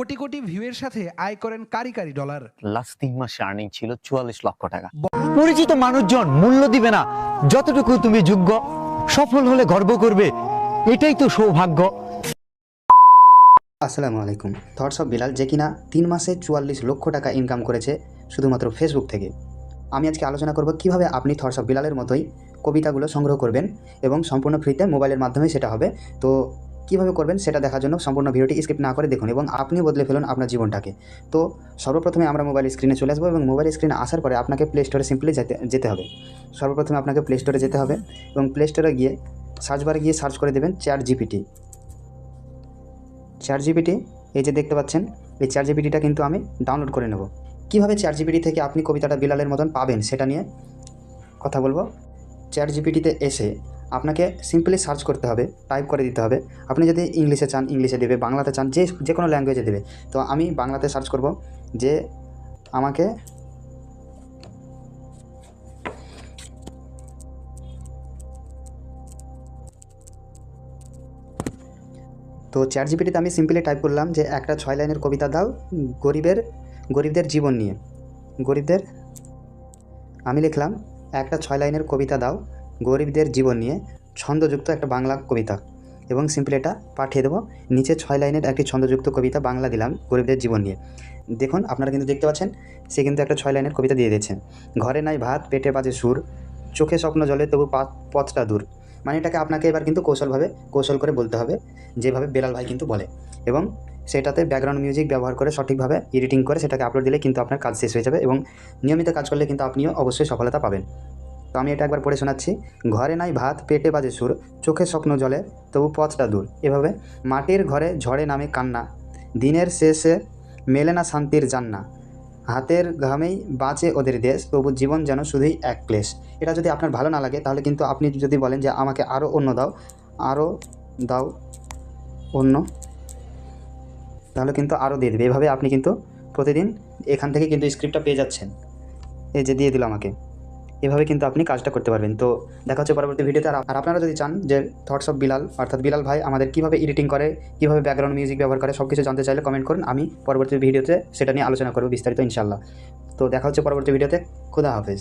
কোটি কোটি ভিউয়ের সাথে আয় করেন কারি কারি ডলার লাস্ট তিন মাসে আর্নিং ছিল চুয়াল্লিশ লক্ষ টাকা। পরিচিত মানুষজন মূল্য দিবে না। যতটুকু তুমি যোগ্য সফল হলে গর্ব করবে। এটাই তো সৌভাগ্য। আসসালামু আলাইকুম। থটস অফ বিলাল যে কিনা তিন মাসে চুয়াল্লিশ লক্ষ টাকা ইনকাম করেছে শুধুমাত্র ফেসবুক থেকে। আমি আজকে আলোচনা করব কীভাবে আপনি থটস অফ বিলালের মতোই কবিতাগুলো সংগ্রহ করবেন এবং সম্পূর্ণ ফ্রিতে মোবাইলের মাধ্যমে সেটা হবে। তো কীভাবে করবেন সেটা দেখার জন্য সম্পূর্ণ ভিডিওটি স্কিপ না করে দেখুন এবং আপনি বদলে ফেলুন আপনার জীবনটাকে। তো সর্বপ্রথমে আমরা মোবাইল স্ক্রিনে চলে আসব এবং মোবাইল স্ক্রিনে আসার পরে আপনাকে প্লে স্টোরে সিম্পলি যেতে যেতে হবে। সর্বপ্রথমে আপনাকে প্লে স্টোরে যেতে হবে এবং প্লে স্টোরে গিয়ে সার্চ বারে গিয়ে সার্চ করে দেবেন চ্যাট জিপিটি চার জিপিটি এই যে দেখতে পাচ্ছেন, এই চার জিপিটিটা কিন্তু আমি ডাউনলোড করে নেব। কীভাবে চার জিপিটি থেকে আপনি কবিতাটা বিলালের মতন পাবেন সেটা নিয়ে কথা বলব। চ্যাট জিপিটিতে এসে আপনাকে সিম্পলি সার্চ করতে হবে টাইপ করে দিতে হবে। আপনি যদি ইংলিশে চান, ইংলিশে দেবে, বাংলাতে চান, যে যে কোনো ল্যাঙ্গুয়েজে দেবে। তো আমি বাংলাতে সার্চ করব যে আমাকে তো চ্যাট জিপিটিতে আমি সিম্পলি টাইপ করলাম যে, একটা ছয় লাইনের কবিতা দাও, গরিবের, গরিবদের জীবন নিয়ে। গরিবদের, আমি লিখলাম, একটা ছয় লাইনের কবিতা দাও গরিবদের জীবন নিয়ে ছন্দযুক্ত একটা বাংলা কবিতা। এবং সিম্পলি এটা পাঠিয়ে দেবো। নিচে ছয় লাইনের একটি ছন্দযুক্ত কবিতা বাংলা দিলাম গরিবদের জীবন নিয়ে। দেখুন, আপনারা কিন্তু দেখতে পাচ্ছেন, সে কিন্তু একটা ছয় লাইনের কবিতা দিয়ে দিয়েছেন ঘরে নাই ভাত, পেটে বাজে সুর, চোখে স্বপ্ন জলে তবু পথটা দূর। মানে এটাকে আপনাকে এবার কিন্তু কৌশলভাবে কৌশল করে বলতে হবে, যেভাবে বেলাল ভাই কিন্তু বলে। এবং সেটাতে ব্যাকগ্রাউন্ড মিউজিক ব্যবহার করে সঠিকভাবে এডিটিং করে সেটাকে আপলোড দিলে কিন্তু আপনার কাজ শেষ হয়ে যাবে এবং নিয়মিত কাজ করলে কিন্তু আপনিও অবশ্যই সফলতা পাবেন। তো আমি এটা একবার পড়ে শোনাচ্ছি। ঘরে নাই ভাত, পেটে বাজে সুর, চোখে স্বপ্ন জলে, তবু পথটা দূর। এভাবে মাটির ঘরে ঝড়ে নামে কান্না। দিনের শেষে মেলে না শান্তির জান্না। হাতের ঘামেই বাঁচে ওদের দেশ, তবু জীবন যেন শুধুই এক ক্লেশ। এটা যদি আপনার ভালো না লাগে, তাহলে কিন্তু আপনি যদি বলেন যে আমাকে আরও অন্য দাও আরও দাও অন্য, তাহলে কিন্তু আরও দিয়ে দেবে। এভাবে আপনি কিন্তু প্রতিদিন এখান থেকে কিন্তু স্ক্রিপ্টটা পেয়ে যাচ্ছেন। এই যে দিয়ে দিল আমাকে। এভাবে কিন্তু আপনি কাজটা করতে পারবেন। তো দেখা হচ্ছে পরবর্তী ভিডিওতে আর আপনারা যদি চান যে থটস অফ বিলাল অর্থাৎ বিলাল ভাই আমাদের কীভাবে এডিটিং করে, কীভাবে ব্যাকগ্রাউন্ড মিউজিক ব্যবহার করে সব কিছু জানতে চাইলে কমেন্ট করুন। আমি পরবর্তী ভিডিওতে সেটা নিয়ে আলোচনা করব বিস্তারিত ইনশাল্লাহ তো দেখা হচ্ছে পরবর্তী ভিডিওতে খুদা হাফেজ।